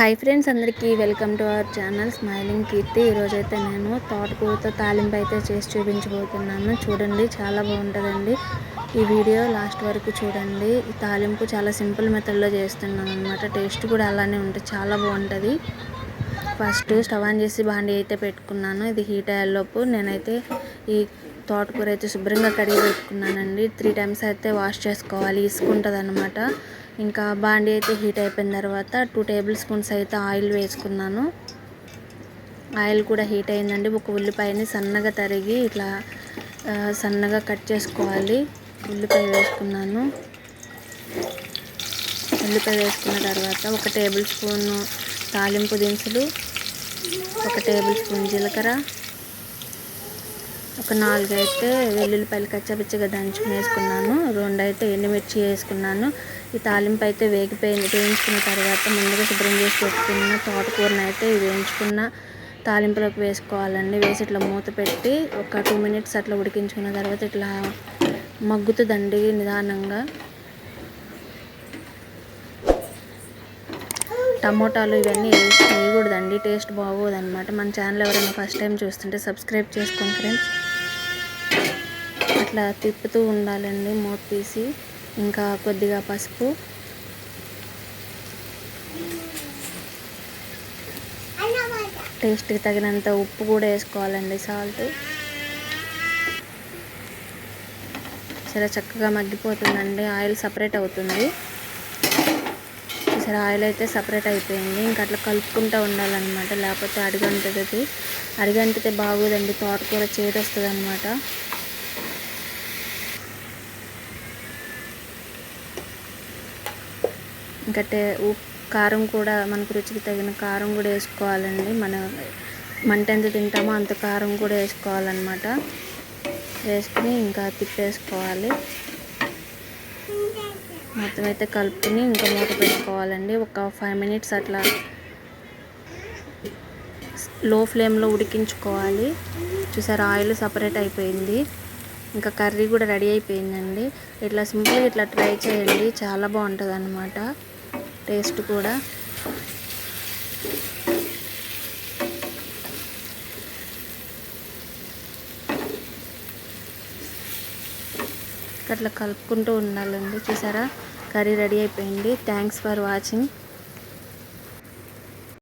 Hi friends అందరికీ welcome to our channel smiling Keerthi. ఈరోజైతే నేను తోటకూరతో తాలింపు అయితే చేసి చూపించబోతున్నాను. చూడండి చాలా బాగుంటుందండి. ఈ వీడియో లాస్ట్ వరకు చూడండి. ఈ తాలింపు చాలా సింపుల్ మెథడ్లో చేస్తున్నాను అనమాట టేస్ట్ కూడా అలానే ఉంటుంది చాలా బాగుంటుంది. ఫస్ట్ స్టవ్ ఆన్ చేసి బాండి అయితే పెట్టుకున్నాను. ఇది హీట్ అయ్యేలోపు నేనైతే ఈ తోటకూర అయితే శుభ్రంగా కడిగి పెట్టుకున్నానండి. త్రీ టైమ్స్ అయితే వాష్ చేసుకోవాలి. ఇసుకుంటుంది అనమాట ఇంకా బాండీ అయితే హీట్ అయిపోయిన తర్వాత టూ టేబుల్ స్పూన్స్ అయితే ఆయిల్ వేసుకున్నాను. ఆయిల్ కూడా హీట్ అయిందండి. ఒక ఉల్లిపాయని సన్నగా తరిగి ఇట్లా సన్నగా కట్ చేసుకోవాలి. ఉల్లిపాయ వేసుకున్నాను. ఉల్లిపాయ వేసుకున్న తర్వాత ఒక టేబుల్ స్పూన్ తాలింపు దినుసులు ఒక టేబుల్ స్పూన్ జీలకర్ర ఒక నాలుగు అయితే వెల్లుల్లిపాయలు కచ్చపిచ్చగా దంచుకుని వేసుకున్నాను రెండు అయితే ఎండుమిర్చి వేసుకున్నాను. ఈ తాలింపు అయితే వేగిపోయింది. వేయించుకున్న తర్వాత ముందుగా శుభ్రం చేసి పెట్టుకున్న తోటకూరను అయితే వేయించుకున్న తాలింపులోకి వేసుకోవాలండి. వేసి ఇట్లా మూత పెట్టి ఒక టూ మినిట్స్ అట్లా ఉడికించుకున్న తర్వాత ఇట్లా మగ్గుతుందండి నిదానంగా. టమోటాలు ఇవన్నీ వేసి వేయకూడదండి టేస్ట్ బాగోదన్నమాట. మన ఛానల్ ఎవరైనా ఫస్ట్ టైం చూస్తుంటే సబ్స్క్రైబ్ చేసుకోండి ఫ్రెండ్స్. అట్లా తిప్పుతూ ఉండాలండి మూత తీసి. ఇంకా కొద్దిగా పసుపు. టేస్ట్కి తగినంత ఉప్పు కూడా వేసుకోవాలండి సాల్ట్. చాలా చక్కగా మగ్గిపోతుందండి. ఆయిల్ సపరేట్ అవుతుంది. ఇక్కడ ఆయిల్ అయితే సపరేట్ అయిపోయింది. ఇంకా అట్లా కలుపుకుంటూ ఉండాలన్నమాట. లేకపోతే అడిగంటది. అడిగంటితే బాగోదండి. తోటకూర చేదు వస్తుంది అనమాట ఇంకా ఉప్పు కారం కూడా మనకు రుచికి తగిన కారం కూడా వేసుకోవాలండి. మన మంట ఎంత తింటామో అంత కారం కూడా వేసుకోవాలన్నమాట. వేసుకుని ఇంకా తిప్పేసుకోవాలి. మొత్తం అయితే కలుపుకొని ఇంకా మూత పెట్టుకోవాలండి. ఒక ఫైవ్ మినిట్స్ అట్లా లో ఫ్లేమ్లో ఉడికించుకోవాలి. చూసారు ఆయిల్ సపరేట్ అయిపోయింది. ఇంకా కర్రీ కూడా రెడీ అయిపోయిందండి. ఇట్లా సింపుల్గా ఇట్లా ట్రై చేయండి. చాలా బాగుంటుంది అనమాట టేస్ట్ కూడా. అట్లా కలుపుకుంటూ ఉండాలండి. చూసారా? కర్రీ రెడీ అయిపోయింది. Thanks for watching